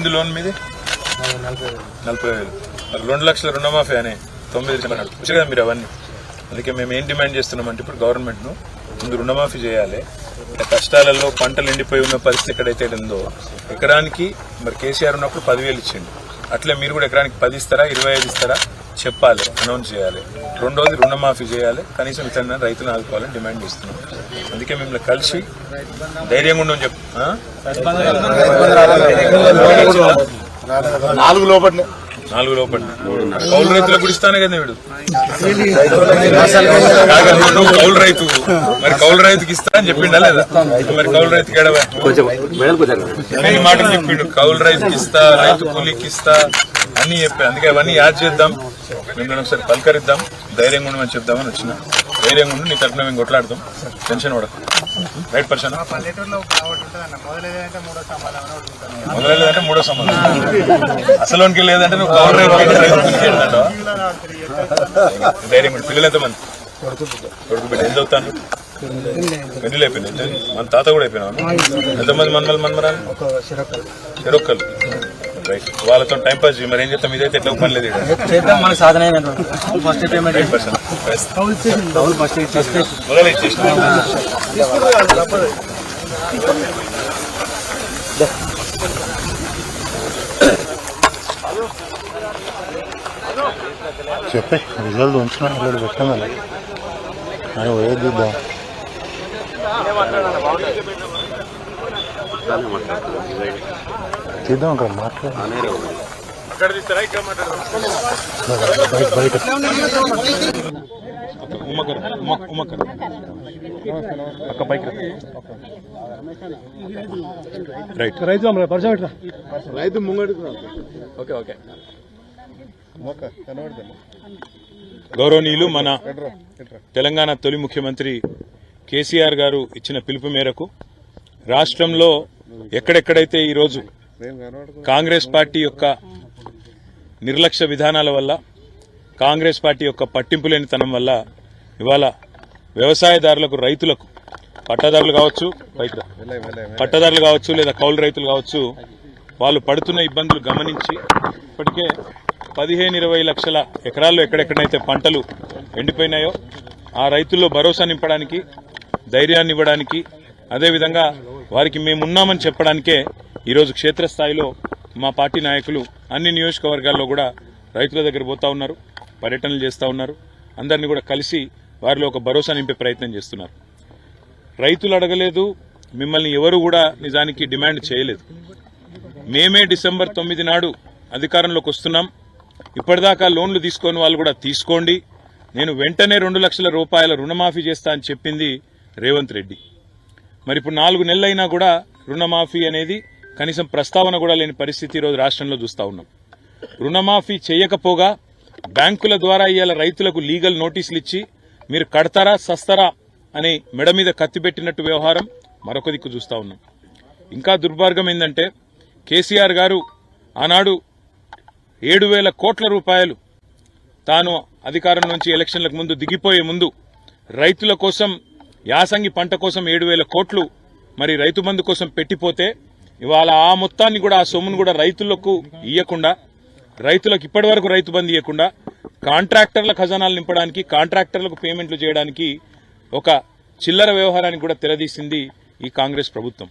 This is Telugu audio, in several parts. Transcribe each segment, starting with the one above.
ఉంది లోన్ మీది? నలభై వేలు. మరి రెండు లక్షల రుణమాఫీ అని తొమ్మిది లక్షలు కదా మీరు అవన్నీ. అందుకే మేము ఏం డిమాండ్ చేస్తున్నామంటే ఇప్పుడు గవర్నమెంట్ను ముందు రుణమాఫీ చేయాలి. కష్టాలలో పంటలు ఎండిపోయి ఉన్న పరిస్థితి ఎక్కడైతే ఉందో ఎకరానికి మరి కేసీఆర్ ఉన్నప్పుడు పదివేలు ఇచ్చిండు. అట్లే మీరు కూడా ఎకరానికి పది ఇస్తారా ఇరవై ఐదు ఇస్తారా? చెప్పాలి అనౌన్స్ చేయాలి. రెండోది రుణమాఫీ చేయాలి. కనీసం ఇతర రైతులను ఆదుకోవాలని డిమాండ్ చేస్తున్నాం. అందుకే మిమ్మల్ని కలిసి ధైర్యంగా ఉండమని చెప్పు? నాలుగు లోపల నాలుగు లోపల. కౌలు రైతులకు కూడా ఇస్తానే కదా వీడు. కౌలు రైతు మరి కౌలు రైతుకి ఇస్తా అని చెప్పిండా లేదా? మరి కౌలు రైతుకి ఎడవా? చెప్పిండు. కౌలు రైతుకి ఇస్తా రైతు కూలీకి ఇస్తా అన్ని చెప్పా. అందుకే అవన్నీ యాడ్ చేద్దాం. మిమ్మల్ని ఒకసారి పలకరిద్దాం. ధైర్యంగా ఉండమని చెప్దామని వచ్చిన. ధైర్యంగా ఉండి నీ తరఫున మేము కొట్లాడదాం టెన్షన్ పడకు. Right person? మొదలైందంటే మూడో సంబంధం. అసలు లేదంటే నువ్వు ఏంటంటావా ధైర్యం. పిల్లలు ఎంతమంది? కొడుకు బిడ్డ. ఎంత అవుతాను పెళ్ళి అయిపోయింది మన తాత కూడా అయిపోయినా ఎంతమంది మన్మలు మన్మరాలు? చెరొక్కలు రైట్ వాళ్ళతో టైం పాస్ చేయి. మరి ఏం చేస్తాం? ఇదైతే ఎట్లా పని లేదు చేద్దాం మన సాధన ఫస్ట్ పేమెంట్ పర్సన్ డౌల్ ఫస్ట్ చెప్పే రిజల్ట్ ఉంచిన ఇక్కడ పెట్టాం అలా. అని పోయేది చూద్దాం తీద్దాం అక్కడ మాట్లాడదాం బయట బయట రైట్ రైతు పరిచయం ఎట్లా రైతు ముంగడికి ఓకే ఓకే గౌరవనీయులు మన తెలంగాణ తొలి ముఖ్యమంత్రి కేసీఆర్ గారు ఇచ్చిన పిలుపు మేరకు రాష్ట్రంలో ఎక్కడెక్కడైతే ఈరోజు కాంగ్రెస్ పార్టీ యొక్క నిర్లక్ష్య విధానాల వల్ల కాంగ్రెస్ పార్టీ యొక్క పట్టింపు లేనితనం వల్ల ఇవాళ వ్యవసాయదారులకు రైతులకు పట్టాదారులు కావచ్చు పట్టదారులు కావచ్చు లేదా కౌలు రైతులు కావచ్చు వాళ్ళు పడుతున్న ఇబ్బందులు గమనించి ఇప్పటికే పదిహేను ఇరవై లక్షల ఎకరాల్లో ఎక్కడెక్కడైతే పంటలు ఎండిపోయినాయో ఆ రైతుల్లో భరోసా నింపడానికి ధైర్యాన్ని ఇవ్వడానికి అదేవిధంగా వారికి మేమున్నామని చెప్పడానికే ఈరోజు క్షేత్రస్థాయిలో మా పార్టీ నాయకులు అన్ని నియోజకవర్గాల్లో కూడా రైతుల దగ్గర పోతా ఉన్నారు పర్యటనలు చేస్తూ ఉన్నారు. అందరినీ కూడా కలిసి వారిలో ఒక భరోసా నింపే ప్రయత్నం చేస్తున్నారు. రైతులు అడగలేదు మిమ్మల్ని ఎవరు కూడా నిజానికి డిమాండ్ చేయలేదు. మేమే డిసెంబర్ తొమ్మిది నాడు అధికారంలోకి వస్తున్నాం. ఇప్పటిదాకా లోన్లు తీసుకొని వాళ్ళు కూడా తీసుకోండి. నేను వెంటనే రెండు లక్షల రూపాయల రుణమాఫీ చేస్తా అని చెప్పింది రేవంత్ రెడ్డి. మరి ఇప్పుడు నాలుగు నెలలైనా కూడా రుణమాఫీ అనేది కనీసం ప్రస్తావన కూడా లేని పరిస్థితి ఈరోజు రాష్ట్రంలో చూస్తా ఉన్నాం. రుణమాఫీ చేయకపోగా బ్యాంకుల ద్వారా ఇవాళ రైతులకు లీగల్ నోటీసులు ఇచ్చి మీరు కడతారా సస్తారా అని మెడ మీద కత్తిపెట్టినట్టు వ్యవహారం మరొక దిక్కు చూస్తా ఉన్నాం. ఇంకా దుర్మార్గం ఏంటంటే కేసీఆర్ గారు ఆనాడు ఏడు వేల కోట్ల రూపాయలు తాను అధికారం నుంచి ఎలక్షన్లకు ముందు దిగిపోయే ముందు రైతుల కోసం యాసంగి పంట కోసం ఏడు వేల కోట్లు మరి రైతు బంధు కోసం పెట్టిపోతే ఇవాళ ఆ మొత్తాన్ని కూడా ఆ సొమ్మును కూడా రైతులకు ఇవ్వకుండా రైతులకు ఇప్పటి వరకు రైతు బంద్ ఇవ్వకుండా కాంట్రాక్టర్ల ఖజానాలు నింపడానికి కాంట్రాక్టర్లకు పేమెంట్లు చేయడానికి ఒక చిల్లర వ్యవహారానికి కూడా తెరదీసింది ఈ కాంగ్రెస్ ప్రభుత్వం.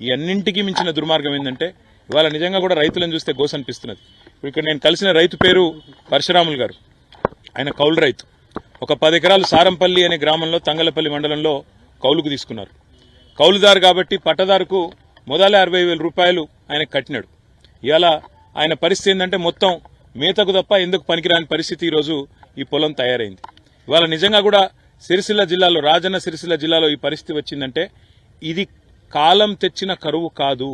ఈ అన్నింటికీ మించిన దుర్మార్గం ఏంటంటే ఇవాళ నిజంగా కూడా రైతులను చూస్తే గోస అనిపిస్తున్నది. ఇప్పుడు ఇక్కడ నేను కలిసిన రైతు పేరు పరశురాములు గారు. ఆయన కౌలు రైతు. ఒక పది ఎకరాలు సారంపల్లి అనే గ్రామంలో తంగలపల్లి మండలంలో కౌలుకు తీసుకున్నారు. కౌలుదారు కాబట్టి పట్టదారుకు మొదల అరవై వేల రూపాయలు ఆయన కట్టినాడు. ఇలా ఆయన పరిస్థితి ఏంటంటే మొత్తం మేతకు తప్ప ఎందుకు పనికిరాని పరిస్థితి ఈరోజు ఈ పొలం తయారైంది. ఇవాళ నిజంగా కూడా సిరిసిల్ల జిల్లాలో రాజన్న సిరిసిల్ల జిల్లాలో ఈ పరిస్థితి వచ్చిందంటే ఇది కాలం తెచ్చిన కరువు కాదు.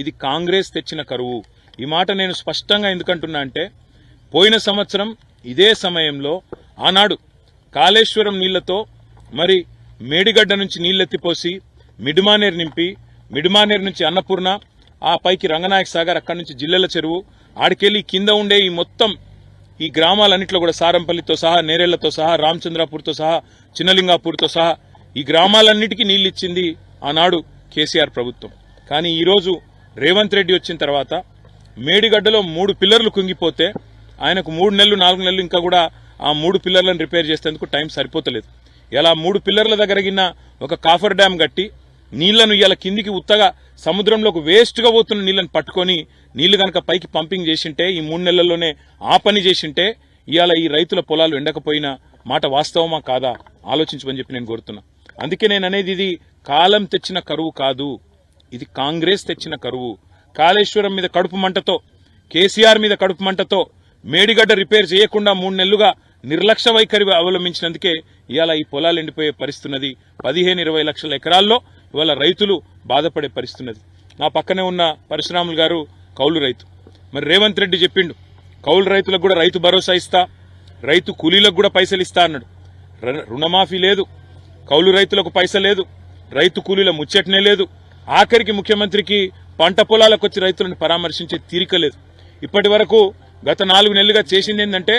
ఇది కాంగ్రెస్ తెచ్చిన కరువు. ఈ మాట నేను స్పష్టంగా ఎందుకంటున్నా అంటే పోయిన సంవత్సరం ఇదే సమయంలో ఆనాడు కాళేశ్వరం నీళ్ళతో మరి మేడిగడ్డ నుంచి నీళ్ళెత్తిపోసి మిడిమానేరు నింపి మిడిమానేరు నుంచి అన్నపూర్ణ ఆ పైకి రంగనాయక సాగర్ అక్కడి నుంచి జిల్లెల చెరువు ఆడికెళ్ళి కింద ఉండే ఈ మొత్తం ఈ గ్రామాలన్నింటిలో కూడా సారంపల్లితో సహా నేరేళ్ళతో సహా రామచంద్రాపూర్తో సహా చిన్నలింగాపూర్తో సహా ఈ గ్రామాలన్నిటికీ నీళ్ళు ఇచ్చింది ఆనాడు కేసీఆర్ ప్రభుత్వం. కానీ ఈరోజు రేవంత్ రెడ్డి వచ్చిన తర్వాత మేడిగడ్డలో మూడు పిల్లర్లు కుంగిపోతే ఆయనకు మూడు నెలలు నాలుగు నెలలు ఇంకా కూడా ఆ మూడు పిల్లర్లను రిపేర్ చేసేందుకు టైం సరిపోతలేదు. ఇలా మూడు పిల్లర్ల దగ్గర గిన్న ఒక కాఫర్ డ్యామ్ కట్టి నీళ్ళను ఇలా కిందికి ఉత్తగా సముద్రంలోకి వేస్ట్గా పోతున్న నీళ్ళని పట్టుకొని నీళ్ళు కనుక పైకి పంపింగ్ చేసింటే ఈ మూడు నెలల్లోనే ఆ పని చేసింటే ఇవాళ ఈ రైతుల పొలాలు ఎండకపోయినా మాట వాస్తవమా కాదా? ఆలోచించమని చెప్పి నేను కోరుతున్నా. అందుకే నేను అనేది ఇది కాలం తెచ్చిన కరువు కాదు. ఇది కాంగ్రెస్ తెచ్చిన కరువు. కాళేశ్వరం మీద కడుపు మంటతో కేసీఆర్ మీద కడుపు మంటతో మేడిగడ్డ రిపేర్ చేయకుండా మూడు నెలలుగా నిర్లక్ష్య వైఖరి అవలంబించినందుకే ఇవాళ ఈ పొలాలు ఎండిపోయే పరిస్థితున్నది పదిహేను ఇరవై లక్షల ఎకరాల్లో ఇవాళ రైతులు బాధపడే పరిస్థితున్నది నా పక్కనే ఉన్న పరశురాములు గారు కౌలు రైతు. మరి రేవంత్ రెడ్డి చెప్పిండు కౌలు రైతులకు కూడా రైతు భరోసా ఇస్తా రైతు కూలీలకు కూడా పైసలు ఇస్తా అన్నాడు. ర- రుణమాఫీ లేదు కౌలు రైతులకు పైస లేదు రైతు కూలీల ముచ్చటనే లేదు. ఆఖరికి ముఖ్యమంత్రికి పంట పొలాలకు వచ్చి రైతులను పరామర్శించే తీరిక లేదు. ఇప్పటి వరకు గత నాలుగు నెలలుగా చేసింది ఏంటంటే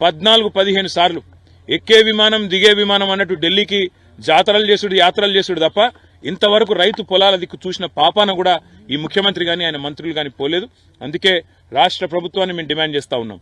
పద్నాలుగు పదిహేను సార్లు ఎక్కే విమానం దిగే విమానం అన్నట్టు ఢిల్లీకి జాతరలు చేసుడు యాత్రలు చేసుడు తప్ప ఇంతవరకు రైతు పొలాల దిక్కు చూసిన పాపాన కూడా ఈ ముఖ్యమంత్రి కానీ ఆయన మంత్రులు కానీ పోలేదు. అందుకే రాష్ట్ర ప్రభుత్వాన్ని మేము డిమాండ్ చేస్తూ ఉన్నాం.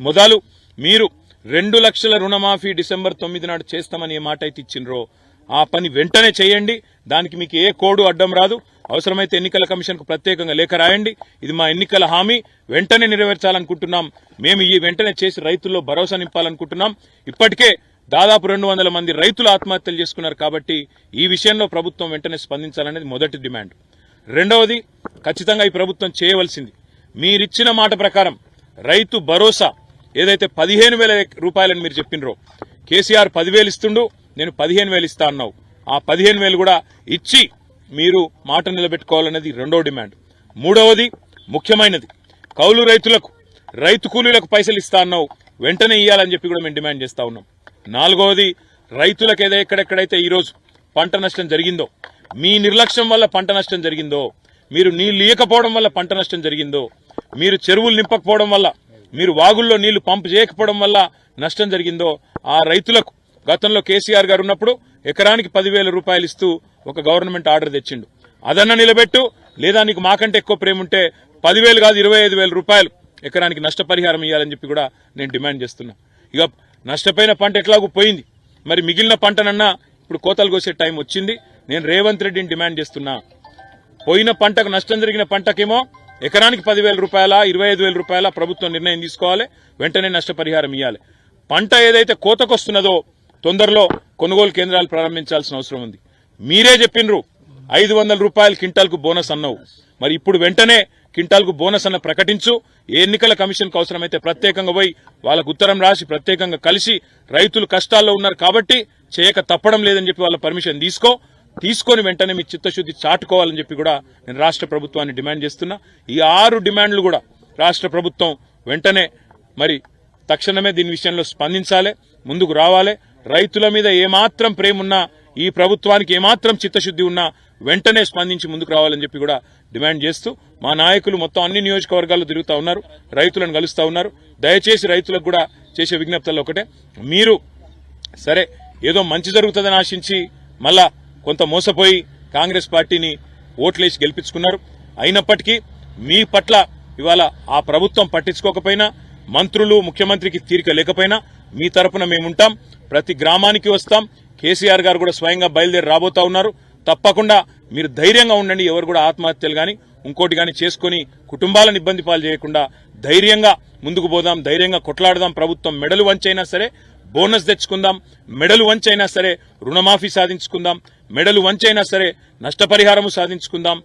మొదలు మీరు రెండు లక్షల రుణమాఫీ డిసెంబర్ తొమ్మిది నాడు చేస్తామని ఏ మాట అయితే ఇచ్చిండ్రో ఆ పని వెంటనే చేయండి. దానికి మీకు ఏ కోడు అడ్డం రాదు. అవసరమైతే ఎన్నికల కమిషన్కు ప్రత్యేకంగా లేఖ రాయండి. ఇది మా ఎన్నికల హామీ. వెంటనే నెరవేర్చాలనుకుంటున్నాం. మేము ఈ వెంటనే చేసి రైతుల్లో భరోసా నింపాలనుకుంటున్నాం. ఇప్పటికే దాదాపు రెండు వందల మంది రైతులు ఆత్మహత్యలు చేసుకున్నారు కాబట్టి ఈ విషయంలో ప్రభుత్వం వెంటనే స్పందించాలనేది మొదటి డిమాండ్. రెండవది ఖచ్చితంగా ఈ ప్రభుత్వం చేయవలసింది. మీరిచ్చిన మాట ప్రకారం రైతు భరోసా ఏదైతే పదిహేను వేల రూపాయలని మీరు చెప్పినరో కేసీఆర్ పదివేలు ఇస్తుండు నేను పదిహేను వేలు ఇస్తా అన్నావు. ఆ పదిహేను వేలు కూడా ఇచ్చి మీరు మాట నిలబెట్టుకోవాలనేది రెండో డిమాండ్. మూడవది ముఖ్యమైనది కౌలు రైతులకు రైతు కూలీలకు పైసలు ఇస్తా అన్నావు వెంటనే ఇవ్వాలని చెప్పి కూడా మేము డిమాండ్ చేస్తా ఉన్నాం. నాలుగవది రైతులకు ఏదో ఎక్కడెక్కడైతే ఈరోజు పంట నష్టం జరిగిందో మీ నిర్లక్ష్యం వల్ల పంట నష్టం జరిగిందో మీరు నీళ్ళు ఇయ్యకపోవడం వల్ల పంట నష్టం జరిగిందో మీరు చెరువులు నింపకపోవడం వల్ల మీరు వాగుల్లో నీళ్ళు పంపు చేయకపోవడం వల్ల నష్టం జరిగిందో ఆ రైతులకు గతంలో కేసీఆర్ గారు ఉన్నప్పుడు ఎకరానికి పదివేల రూపాయలు ఇస్తూ ఒక గవర్నమెంట్ ఆర్డర్ తెచ్చిండు. అదన్న నిలబెట్టు లేదా నీకు మాకంటే ఎక్కువ ప్రేమ ఉంటే పదివేలు కాదు ఇరవై ఐదు వేల రూపాయలు ఎకరానికి నష్టపరిహారం ఇవ్వాలని చెప్పి కూడా నేను డిమాండ్ చేస్తున్నా. ఇక నష్టపోయిన పంట ఎట్లాగూ పోయింది. మరి మిగిలిన పంటనన్నా ఇప్పుడు కోతలు కోసే టైం వచ్చింది. నేను రేవంత్ రెడ్డిని డిమాండ్ చేస్తున్నా. పోయిన పంటకు నష్టం జరిగిన పంటకేమో ఎకరానికి పదివేల రూపాయల ఇరవై ఐదు వేల రూపాయల ప్రభుత్వం నిర్ణయం తీసుకోవాలి. వెంటనే నష్టపరిహారం ఇవ్వాలి పంట ఏదైతే కోతకొస్తున్నదో తొందరలో కొనుగోలు కేంద్రాలు ప్రారంభించాల్సిన అవసరం ఉంది. మీరే చెప్పినరు ఐదు వందల రూపాయలు క్వింటాల్కు బోనస్ అన్నావు. మరి ఇప్పుడు వెంటనే క్వింటాల్కు బోనస్ అన్న ప్రకటించు. ఏ ఎన్నికల కమిషన్కు అవసరమైతే ప్రత్యేకంగా పోయి వాళ్ళకు ఉత్తరం రాసి ప్రత్యేకంగా కలిసి రైతులు కష్టాల్లో ఉన్నారు కాబట్టి చేయక తప్పడం లేదని చెప్పి వాళ్ళ పర్మిషన్ తీసుకో. తీసుకొని వెంటనే మీ చిత్తశుద్ధి చాటుకోవాలని చెప్పి కూడా నేను రాష్ట్ర ప్రభుత్వాన్ని డిమాండ్ చేస్తున్నా. ఈ ఆరు డిమాండ్లు కూడా రాష్ట్ర ప్రభుత్వం వెంటనే మరి తక్షణమే దీని విషయంలో స్పందించాలి ముందుకు రావాలి. రైతుల మీద ఏమాత్రం ప్రేమ ఉన్నా ఈ ప్రభుత్వానికి ఏమాత్రం చిత్తశుద్ధి ఉన్నా వెంటనే స్పందించి ముందుకు రావాలని చెప్పి కూడా డిమాండ్ చేస్తూ మా నాయకులు మొత్తం అన్ని నియోజకవర్గాల్లో తిరుగుతూ ఉన్నారు రైతులను కలుస్తూ ఉన్నారు. దయచేసి రైతులకు కూడా చేసే విజ్ఞప్తుల్లో ఒకటే మీరు సరే ఏదో మంచి జరుగుతుందని ఆశించి మళ్ళా కొంత మోసపోయి కాంగ్రెస్ పార్టీని ఓట్లేసి గెలిపించుకున్నారు. అయినప్పటికీ మీ పట్ల ఇవాళ ఆ ప్రభుత్వం పట్టించుకోకపోయినా మంత్రులు ముఖ్యమంత్రికి తీరిక లేకపోయినా మీ తరపున మేముంటాం. ప్రతి గ్రామానికి వస్తాం. కేసీఆర్ గారు కూడా స్వయంగా బయలుదేరి రాబోతా ఉన్నారు. తప్పకుండా మీరు ధైర్యంగా ఉండండి. ఎవరు కూడా ఆత్మహత్యలు కానీ ఇంకోటి కానీ చేసుకొని కుటుంబాలను ఇబ్బంది పాలు చేయకుండా ధైర్యంగా ముందుకు పోదాం ధైర్యంగా కొట్లాడదాం. ప్రభుత్వం మెడలు వంచైనా సరే బోనస్ తెచ్చుకుందాం మెడలు వంచైనా సరే రుణమాఫీ సాధించుకుందాం మెడలు వంచైనా సరే నష్టపరిహారము సాధించుకుందాం.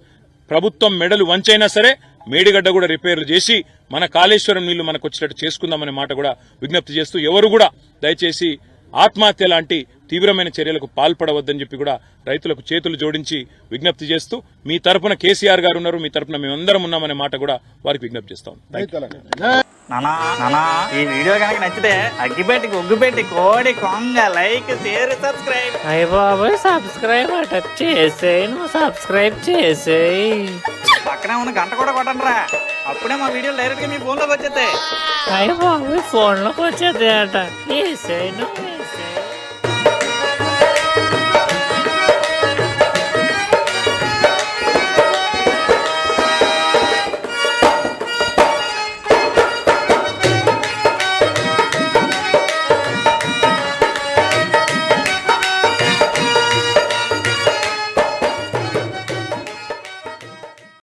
ప్రభుత్వం మెడలు వంచైనా సరే మేడిగడ్డ కూడా రిపేర్లు చేసి మన కాళేశ్వరం నీళ్ళు మనకు వచ్చేటట్టు చేసుకుందామనే మాట కూడా విజ్ఞప్తి చేస్తూ ఎవరు కూడా దయచేసి ఆత్మహత్య లాంటి తీవ్రమైన చర్యలకు పాల్పడవద్దని చెప్పి కూడా రైతులకు చేతులు జోడించి విజ్ఞప్తి చేస్తూ మీ తరపున కేసీఆర్ గారు ఉన్నారు మీ తరపున మేమందరం ఉన్నామనే మాట కూడా వారికి విజ్ఞప్తి చేస్తాం. నానా నానా ఈ వీడియో కనుక నచ్చితే అగ్గిపెట్టి ఒగ్గుపెట్టి కోడి కొంగ లైక్ షేర్ సబ్స్క్రైబ్. అయ్య బాబోయ్ సబ్స్క్రైబ్ అట చేసేయి నువ్వు సబ్స్క్రైబ్ చేసేయి. పక్కనే ఉన్న గంట కూడా కొట్టండి రా అప్పుడే మా వీడియోలు డైరెక్ట్గా మీ ఫోన్లోకి వచ్చేస్తాయి. అయ్య బాబోయ్ ఫోన్లోకి వచ్చేది అట